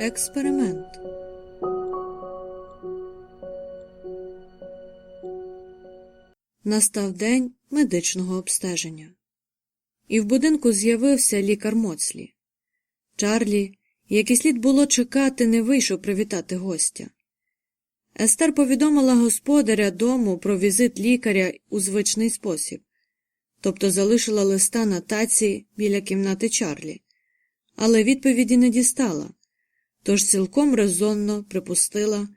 Експеримент. Настав день медичного обстеження. І в будинку з'явився лікар Моцлі. Чарлі, як і слід було чекати, не вийшов привітати гостя. Естер повідомила господаря дому про візит лікаря у звичний спосіб, тобто залишила листа на таці біля кімнати Чарлі, але відповіді не дістала, тож цілком резонно припустила,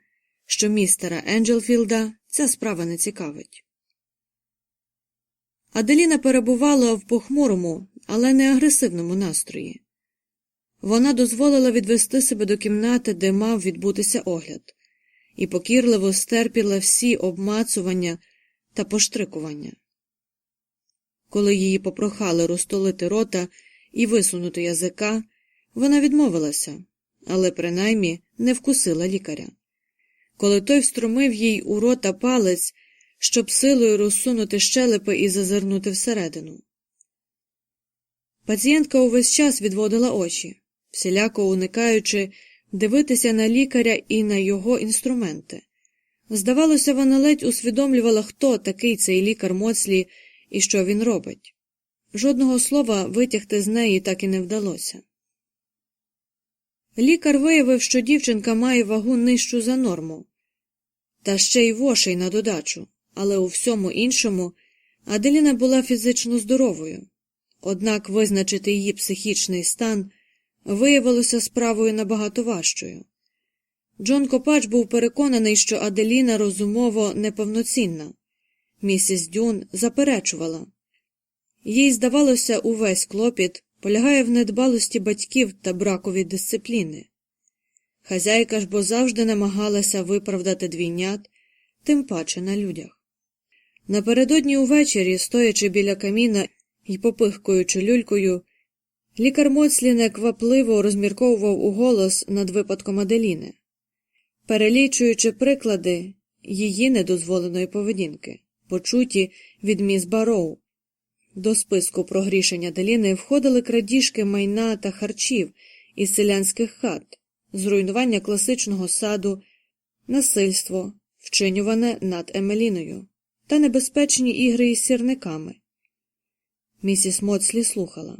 що містера Енджелфілда ця справа не цікавить. Аделіна перебувала в похмурому, але не агресивному настрої. Вона дозволила відвести себе до кімнати, де мав відбутися огляд, і покірливо стерпіла всі обмацування та поштрикування. Коли її попрохали розтолити рота і висунути язика, вона відмовилася, але принаймні не вкусила лікаря. Коли той встромив їй у рота палець, щоб силою розсунути щелепи і зазирнути всередину. Пацієнтка увесь час відводила очі, всіляко уникаючи дивитися на лікаря і на його інструменти. Здавалося, вона ледь усвідомлювала, хто такий цей лікар Моцлі і що він робить. Жодного слова витягти з неї так і не вдалося. Лікар виявив, що дівчинка має вагу нижчу за норму, та ще й вошей на додачу, але у всьому іншому Аделіна була фізично здоровою, однак визначити її психічний стан виявилося справою набагато важчою. Джон Копач був переконаний, що Аделіна розумово неповноцінна. Місіс Дюн заперечувала. Їй здавалося, увесь клопіт полягає в недбалості батьків та бракові дисципліни. Хазяйка ж бо завжди намагалася виправдати двійнят, тим паче на людях. Напередодні увечері, стоячи біля каміна і попихкуючи люлькою, лікар Моцлі неквапливо розмірковував у голос над випадком Аделіни, перелічуючи приклади її недозволеної поведінки, почуті від міс Бароу. До списку про грішення Аделіни входили крадіжки майна та харчів із селянських хат, зруйнування класичного саду, насильство, вчинюване над Емеліною та небезпечні ігри із сірниками. Місіс Моцлі слухала.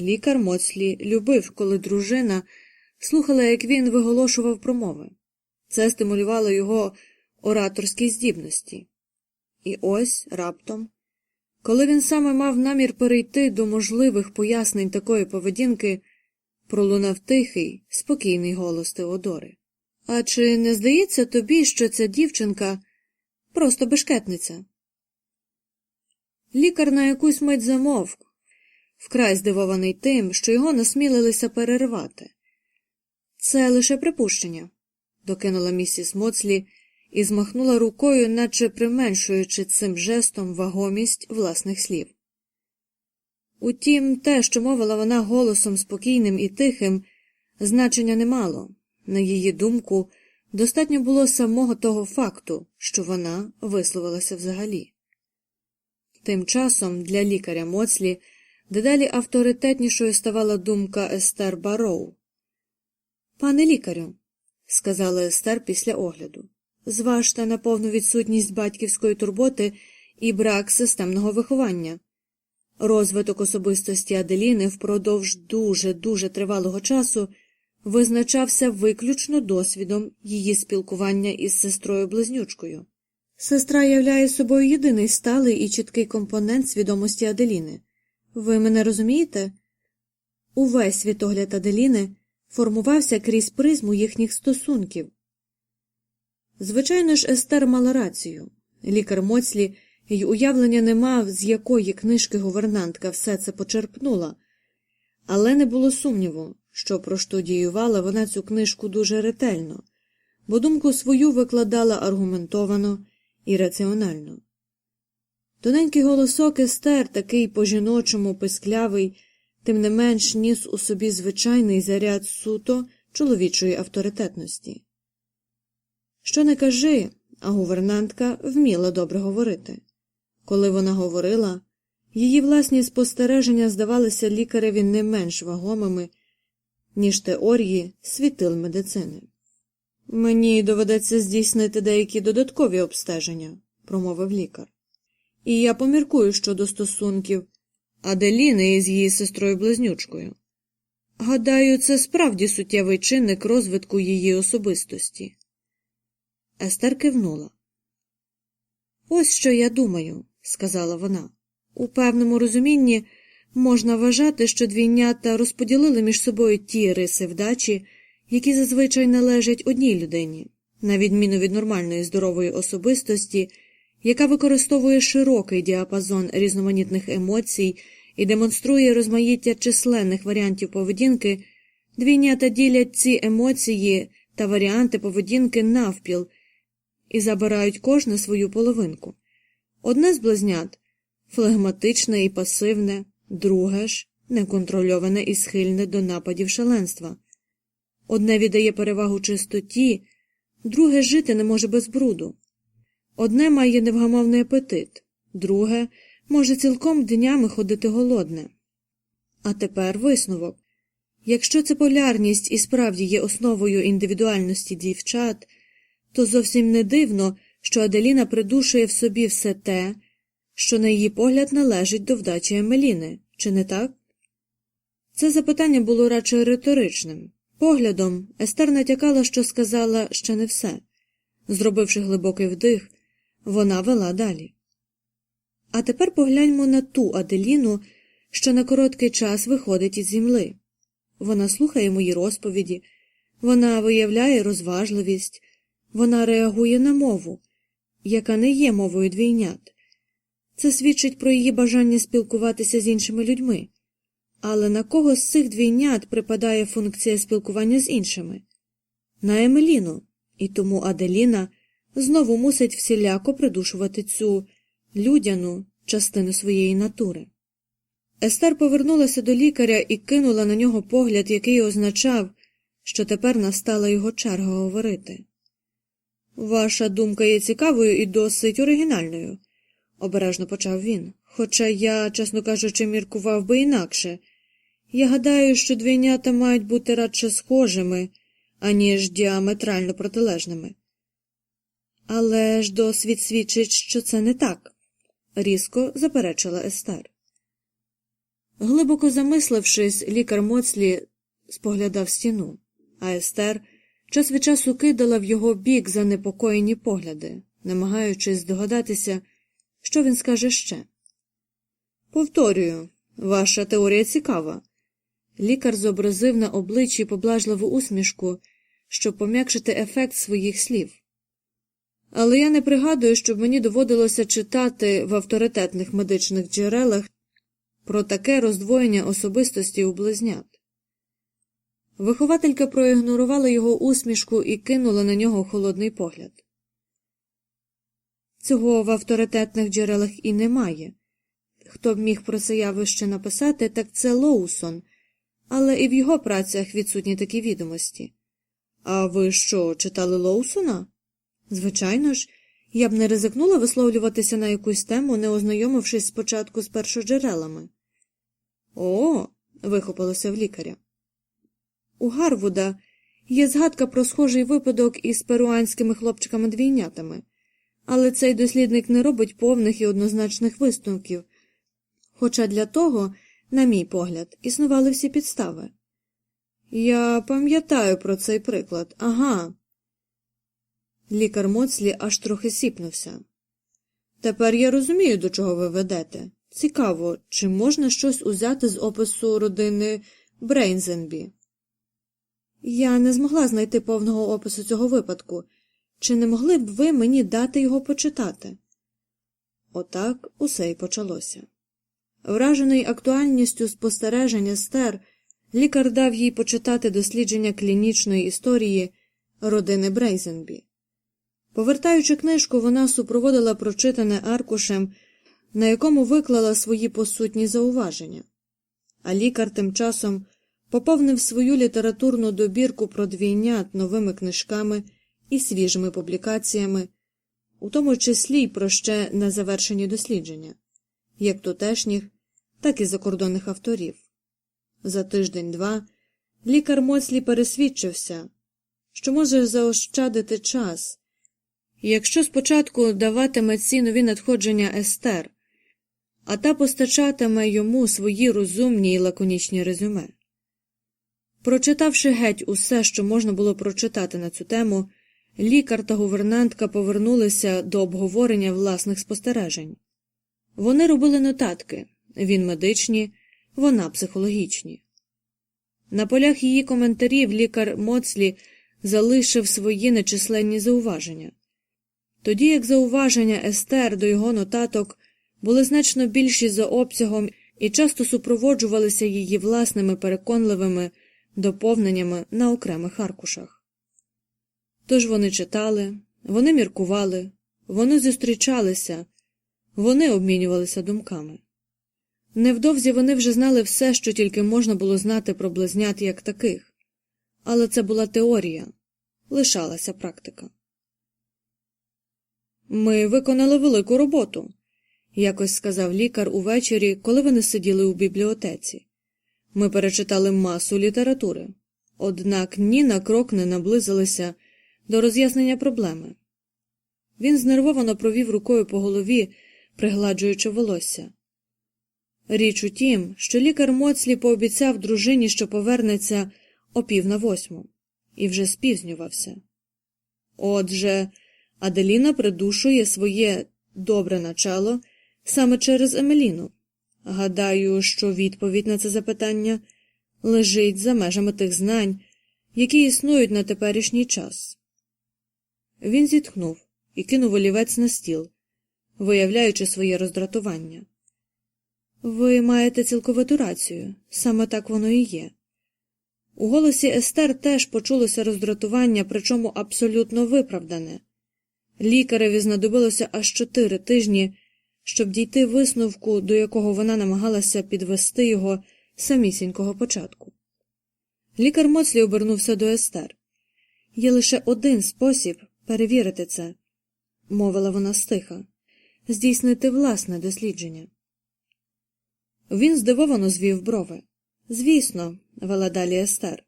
Лікар Моцлі любив, коли дружина слухала, як він виголошував промови. Це стимулювало його ораторські здібності. І ось раптом, коли він саме мав намір перейти до можливих пояснень такої поведінки, пролунав тихий, спокійний голос Теодори. А чи не здається тобі, що ця дівчинка просто бешкетниця? Лікар на якусь мить замовк, вкрай здивований тим, що його насмілилися перервати. Це лише припущення, докинула місіс Моцлі і змахнула рукою, наче применшуючи цим жестом вагомість власних слів. Утім, те, що мовила вона голосом спокійним і тихим, значення не мало. На її думку, достатньо було самого того факту, що вона висловилася взагалі. Тим часом для лікаря Моцлі дедалі авторитетнішою ставала думка Естер Бароу. Пане лікарю, сказала Естер після огляду, зважте на повну відсутність батьківської турботи і брак системного виховання. Розвиток особистості Аделіни впродовж дуже дуже тривалого часу визначався виключно досвідом її спілкування із сестрою близнючкою. Сестра являє собою єдиний сталий і чіткий компонент свідомості Аделіни. Ви мене розумієте? Увесь світогляд Аделіни формувався крізь призму їхніх стосунків. Звичайно ж, Естер мала рацію. Лікар Моцлі й уявлення не мав, з якої книжки гувернантка все це почерпнула, але не було сумніву, що проштудіювала вона цю книжку дуже ретельно, бо думку свою викладала аргументовано і раціонально. Тоненький голосок Естер, такий по жіночому писклявий, тим не менш ніс у собі звичайний заряд суто чоловічої авторитетності. Що не кажи, а гувернантка вміла добре говорити. Коли вона говорила, її власні спостереження здавалися лікареві не менш вагомими, ніж теорії світил медицини. Мені доведеться здійснити деякі додаткові обстеження, промовив лікар. І я поміркую щодо стосунків Аделіни із її сестрою близнючкою. Гадаю, це справді суттєвий чинник розвитку її особистості. Естер кивнула. Ось що я думаю, сказала вона. У певному розумінні можна вважати, що двійнята розподілили між собою ті риси вдачі, які зазвичай належать одній людині, на відміну від нормальної здорової особистості, яка використовує широкий діапазон різноманітних емоцій і демонструє розмаїття численних варіантів поведінки, двійнята ділять ці емоції та варіанти поведінки навпіл і забирають кожне свою половинку. Одне з близнят флегматичне і пасивне, друге ж неконтрольоване і схильне до нападів шаленства. Одне віддає перевагу чистоті, друге жити не може без бруду. Одне має невгамовний апетит, друге може цілком днями ходити голодне. А тепер висновок якщо ця полярність і справді є основою індивідуальності дівчат, то зовсім не дивно, що Аделіна придушує в собі все те, що, на її погляд, належить до вдачі Емеліни, чи не так? Це запитання було радше риторичним. Поглядом, Естер натякала, що сказала ще не все. Зробивши глибокий вдих, вона вела далі. А тепер погляньмо на ту Аделіну, що на короткий час виходить із земли. Вона слухає мої розповіді, вона виявляє розважливість, вона реагує на мову, яка не є мовою двійнят. Це свідчить про її бажання спілкуватися з іншими людьми. Але на кого з цих двійнят припадає функція спілкування з іншими? На Емеліну, і тому Аделіна знову мусить всіляко придушувати цю людяну частину своєї натури. Естер повернулася до лікаря і кинула на нього погляд, який означав, що тепер настала його черга говорити. Ваша думка є цікавою і досить оригінальною, обережно почав він. Хоча я, чесно кажучи, міркував би інакше. Я гадаю, що двійнята мають бути радше схожими, аніж діаметрально протилежними. Але ж досвід свідчить, що це не так, різко заперечила Естер. Глибоко замислившись, лікар Моцлі споглядав стіну, а Естер час від часу кидала в його бік занепокоєні погляди, намагаючись здогадатися, що він скаже ще. Повторюю, ваша теорія цікава. Лікар зобразив на обличчі поблажливу усмішку, щоб пом'якшити ефект своїх слів. Але я не пригадую, щоб мені доводилося читати в авторитетних медичних джерелах про таке роздвоєння особистості у близнят. Вихователька проігнорувала його усмішку і кинула на нього холодний погляд. Цього в авторитетних джерелах і немає. Хто б міг про це явище написати, так це Лоусон, але і в його працях відсутні такі відомості. А ви що, читали Лоусона? Звичайно ж, я б не ризикнула висловлюватися на якусь тему, не ознайомившись спочатку з першоджерелами. О, вихопилося в лікаря. У Гарвуда є згадка про схожий випадок із перуанськими хлопчиками двійнятами, але цей дослідник не робить повних і однозначних висновків. Хоча для того, на мій погляд, існували всі підстави. Я пам'ятаю про цей приклад, ага. Лікар Моцлі аж трохи сіпнувся. Тепер я розумію, до чого ви ведете. Цікаво, чи можна щось узяти з опису родини Брейнзенбі? Я не змогла знайти повного опису цього випадку. Чи не могли б ви мені дати його почитати? Отак усе й почалося. Вражений актуальністю спостереження стер, лікар дав їй почитати дослідження клінічної історії родини Брейзенбі. Повертаючи книжку, вона супроводила прочитане аркушем, на якому виклала свої посутні зауваження, а лікар тим часом поповнив свою літературну добірку про двійнят новими книжками і свіжими публікаціями, у тому числі й про ще незавершені дослідження, як тутешніх, так і закордонних авторів. За тиждень-два лікар Мослі пересвідчився, що може заощадити час, якщо спочатку даватиме ці нові надходження Естер, а та постачатиме йому свої розумні й лаконічні резюме. Прочитавши геть усе, що можна було прочитати на цю тему, лікар та гувернантка повернулися до обговорення власних спостережень. Вони робили нотатки він медичні, вона психологічні. На полях її коментарів лікар Моцлі залишив свої нечисленні зауваження, тоді як зауваження Естер до його нотаток були значно більші за обсягом і часто супроводжувалися її власними переконливими доповненнями на окремих аркушах. Тож вони читали, вони міркували, вони зустрічалися, вони обмінювалися думками. Невдовзі вони вже знали все, що тільки можна було знати про близнят як таких, але це була теорія, лишалася практика. Ми виконали велику роботу, якось сказав лікар увечері, коли вони сиділи у бібліотеці. Ми перечитали масу літератури, однак ні на крок не наблизилися до роз'яснення проблеми. Він знервовано провів рукою по голові, пригладжуючи волосся. Річ у тім, що лікар Моцлі пообіцяв дружині, що повернеться о пів на восьму, і вже спізнювався. Отже, Аделіна придушує своє добре начало саме через Емеліну. Гадаю, що відповідь на це запитання лежить за межами тих знань, які існують на теперішній час. Він зітхнув і кинув олівець на стіл, виявляючи своє роздратування. Ви маєте цілковиту рацію, саме так воно і є. У голосі Естер теж почулося роздратування, причому абсолютно виправдане. Лікареві знадобилося аж чотири тижні, щоб дійти висновку, до якого вона намагалася підвести його самісінького початку. Лікар Моцлі обернувся до Естер. Є лише один спосіб перевірити це, мовила вона стиха, здійснити власне дослідження. Він здивовано звів брови. Звісно, вела далі Естер.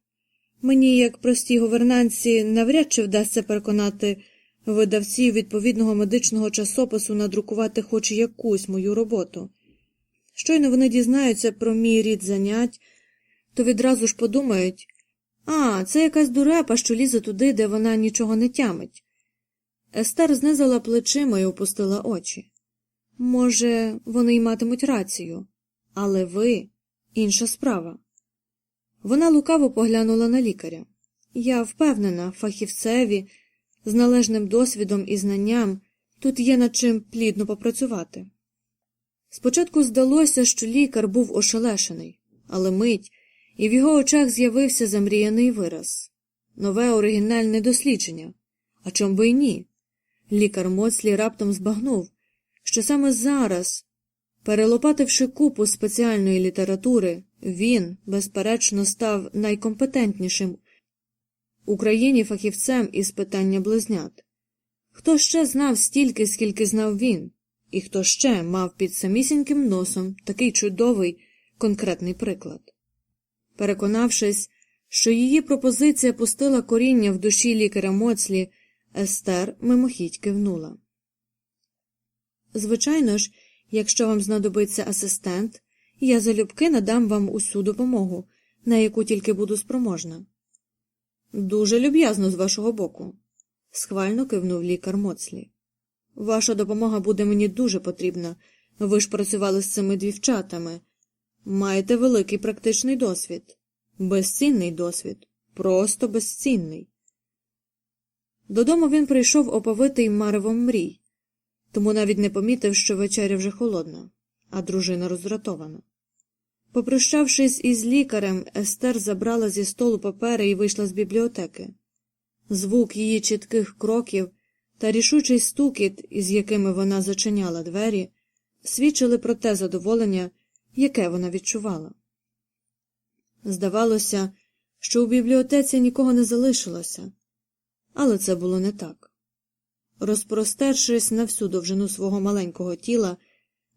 Мені, як простій гувернанці, навряд чи вдасться переконати видавців відповідного медичного часопису надрукувати хоч якусь мою роботу. Щойно вони дізнаються про мій рід занять, то відразу ж подумають а, це якась дурепа, що лізе туди, де вона нічого не тямить. Естер знизила плечима і опустила очі. Може, вони й матимуть рацію, але ви інша справа. Вона лукаво поглянула на лікаря. Я впевнена, фахівцеві з належним досвідом і знанням тут є над чим плідно попрацювати. Спочатку здалося, що лікар був ошелешений, але мить, і в його очах з'явився замріяний вираз нове оригінальне дослідження. А чом би й ні? Лікар Моцлі раптом збагнув, що саме зараз, перелопативши купу спеціальної літератури, він, безперечно, став найкомпетентнішим Україні фахівцем із питання близнят. Хто ще знав стільки, скільки знав він, і хто ще мав під самісіньким носом такий чудовий конкретний приклад. Переконавшись, що її пропозиція пустила коріння в душі лікаря Моцлі, Естер мимохідь кивнула. Звичайно ж, якщо вам знадобиться асистент, я залюбки надам вам усю допомогу, на яку тільки буду спроможна. Дуже люб'язно з вашого боку, схвально кивнув лікар Моцлі. Ваша допомога буде мені дуже потрібна. Ви ж працювали з цими дівчатами. Маєте великий практичний досвід, безцінний досвід, просто безцінний. Додому він прийшов оповитий маревом мрій, тому навіть не помітив, що вечеря вже холодна, а дружина роздратована. Попрощавшись із лікарем, Естер забрала зі столу папери і вийшла з бібліотеки. Звук її чітких кроків та рішучий стукіт, із якими вона зачиняла двері, свідчили про те задоволення, яке вона відчувала. Здавалося, що у бібліотеці нікого не залишилося, але це було не так. розпростершись на всю довжину свого маленького тіла,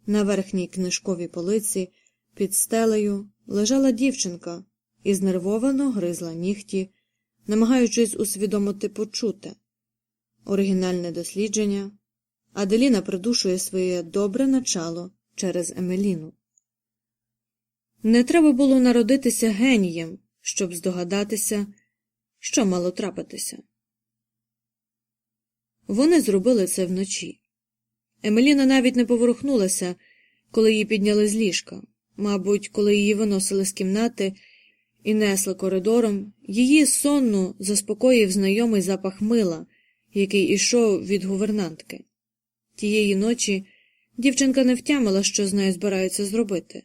на верхній книжковій полиці, під стелею, лежала дівчинка і знервовано гризла нігті, намагаючись усвідомити почуте. Оригінальне дослідження. Аделіна придушує своє добре начало через Емеліну. Не треба було народитися генієм, щоб здогадатися, що мало трапитися. Вони зробили це вночі. Емеліна навіть не поворухнулася, коли її підняли з ліжка. Мабуть, коли її виносили з кімнати і несли коридором, її сонну заспокоїв знайомий запах мила, який ішов від гувернантки. Тієї ночі дівчинка не втямила, що з нею збираються зробити.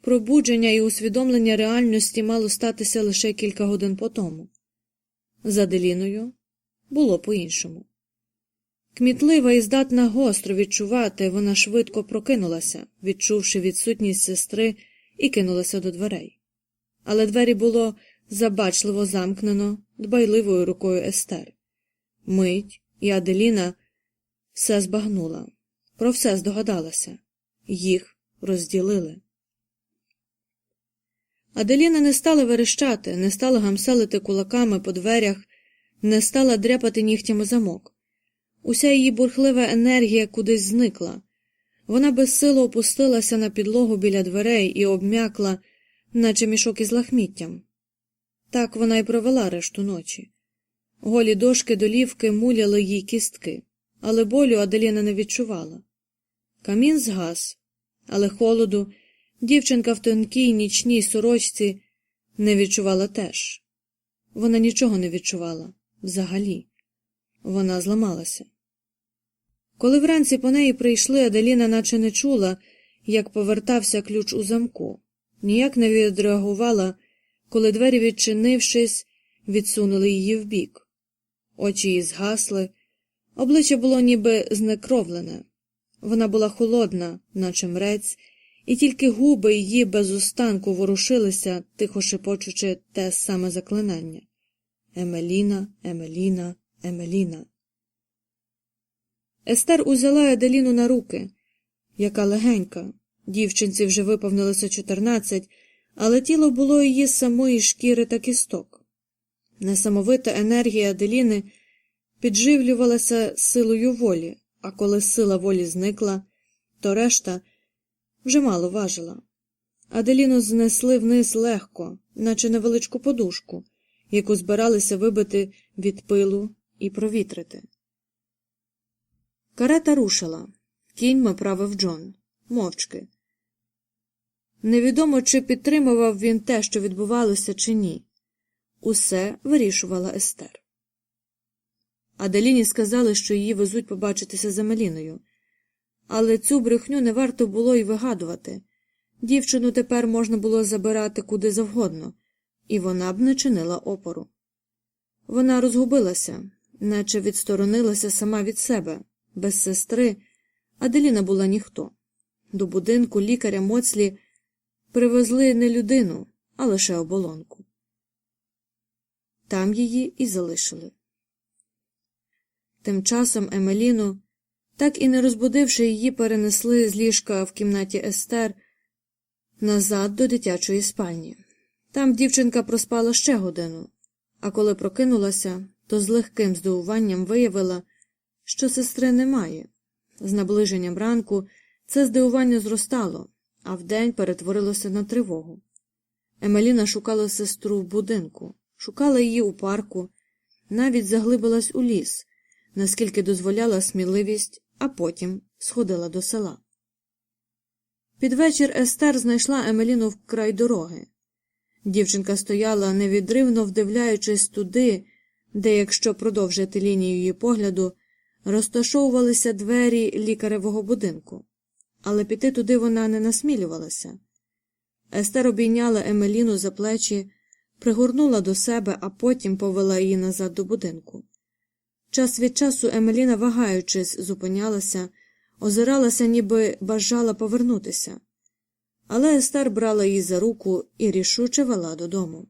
Пробудження і усвідомлення реальності мало статися лише кілька годин по тому. За Деліною було по-іншому. Кмітлива і здатна гостро відчувати, вона швидко прокинулася, відчувши відсутність сестри, і кинулася до дверей. Але двері було забачливо замкнено дбайливою рукою Естер. Мить і Аделіна все збагнула, про все здогадалася, їх розділили. Аделіна не стала верещати, не стала гамселити кулаками по дверях, не стала дряпати нігтями замок. Уся її бурхлива енергія кудись зникла. Вона безсило опустилася на підлогу біля дверей і обм'якла, наче мішок із лахміттям. Так вона й провела решту ночі. Голі дошки долівки муляли їй кістки, але болю Аделіна не відчувала. Камін згас, але холоду дівчинка в тонкій нічній сорочці не відчувала теж. Вона нічого не відчувала взагалі. Вона зламалася. Коли вранці по неї прийшли, Аделіна наче не чула, як повертався ключ у замку, ніяк не відреагувала, коли двері, відчинившись, відсунули її вбік. Очі її згасли, обличчя було ніби знекровлене. Вона була холодна, наче мрець, і тільки губи її без устанку ворушилися, тихо шепочучи те саме заклинання Емеліна, Емеліна, Емеліна. Естер узяла Еделіну на руки, яка легенька. Дівчинці вже виповнилося чотирнадцять, але тіло було її самої шкіри та кісток. Несамовита енергія Аделіни підживлювалася силою волі, а коли сила волі зникла, то решта вже мало важила. Аделіну знесли вниз легко, наче невеличку подушку, яку збиралися вибити від пилу і провітрити. Карета рушила. Кіньми правив Джон, мовчки. Невідомо, чи підтримував він те, що відбувалося, чи ні. Усе вирішувала Естер. Аделіні сказали, що її везуть побачитися з Амеліною. Але цю брехню не варто було й вигадувати. Дівчину тепер можна було забирати куди завгодно, і вона б не чинила опору. Вона розгубилася, наче відсторонилася сама від себе, без сестри, Аделіна була ніхто. До будинку лікаря Моцлі привезли не людину, а лише оболонку. Там її і залишили. Тим часом Емеліну, так і не розбудивши її, перенесли з ліжка в кімнаті Естер назад до дитячої спальні. Там дівчинка проспала ще годину, а коли прокинулася, то з легким здивуванням виявила, що сестри немає. З наближенням ранку це здивування зростало, а вдень перетворилося на тривогу. Емеліна шукала сестру в будинку, шукала її у парку, навіть заглибилась у ліс, наскільки дозволяла сміливість, а потім сходила до села. Під вечір Естер знайшла Емеліну вкрай дороги. Дівчинка стояла, невідривно вдивляючись туди, де, якщо продовжити лінію її погляду, розташовувалися двері лікаревого будинку, але піти туди вона не насмілювалася. Естер обійняла Емеліну за плечі, пригорнула до себе, а потім повела її назад до будинку. Час від часу Емеліна, вагаючись, зупинялася, озиралася, ніби бажала повернутися. Але Естер брала її за руку і рішуче вела додому.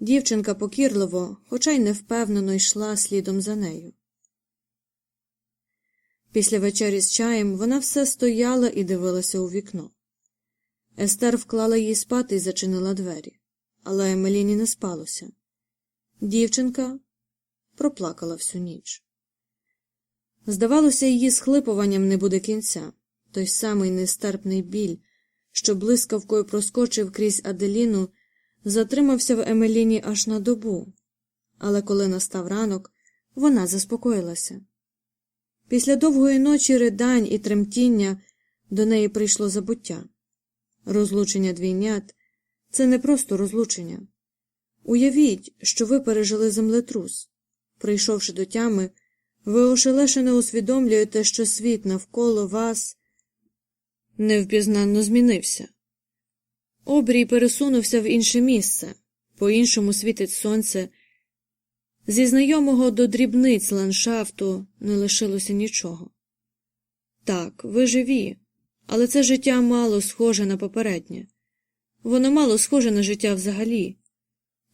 Дівчинка покірливо, хоча й невпевнено йшла слідом за нею. Після вечері з чаєм вона все стояла і дивилася у вікно. Естер вклала її спати і зачинила двері, але Емеліні не спалося. Дівчинка проплакала всю ніч. Здавалося, її схлипуванням не буде кінця, той самий нестерпний біль, що блискавкою проскочив крізь Аделіну, затримався в Емеліні аж на добу, але коли настав ранок, вона заспокоїлася. Після довгої ночі ридань і тремтіння до неї прийшло забуття. Розлучення двійнят це не просто розлучення. Уявіть, що ви пережили землетрус. Прийшовши до тями, ви ошелешено усвідомлюєте, що світ навколо вас невпізнанно змінився. Обрій пересунувся в інше місце, по іншому світить сонце. Зі знайомого до дрібниць ландшафту не лишилося нічого. Так, ви живі, але це життя мало схоже на попереднє. Воно мало схоже на життя взагалі.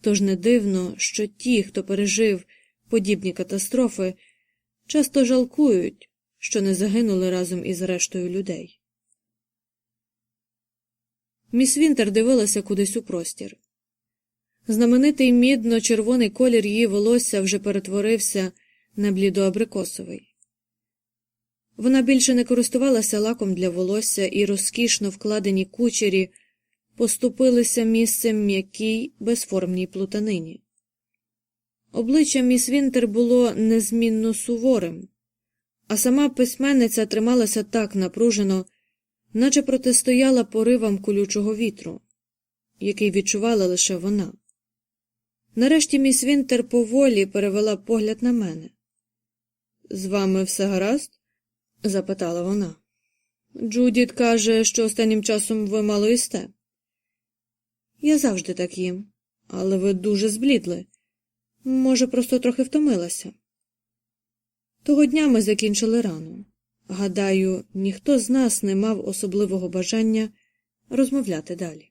Тож не дивно, що ті, хто пережив подібні катастрофи, часто жалкують, що не загинули разом із рештою людей. Міс Вінтер дивилася кудись у простір. Знаменитий мідно-червоний колір її волосся вже перетворився на блідоабрикосовий. Вона більше не користувалася лаком для волосся і розкішно вкладені кучері поступилися місцем м'якій безформній плутанині. Обличчя міс Вінтер було незмінно суворим, а сама письменниця трималася так напружено, наче протистояла поривам колючого вітру, який відчувала лише вона. Нарешті міс Вінтер поволі перевела погляд на мене. З вами все гаразд? запитала вона. Джудіт каже, що останнім часом ви мало їсте. Я завжди так їм, але ви дуже зблідли. Може, просто трохи втомилася. Того дня ми закінчили рано. Гадаю, ніхто з нас не мав особливого бажання розмовляти далі.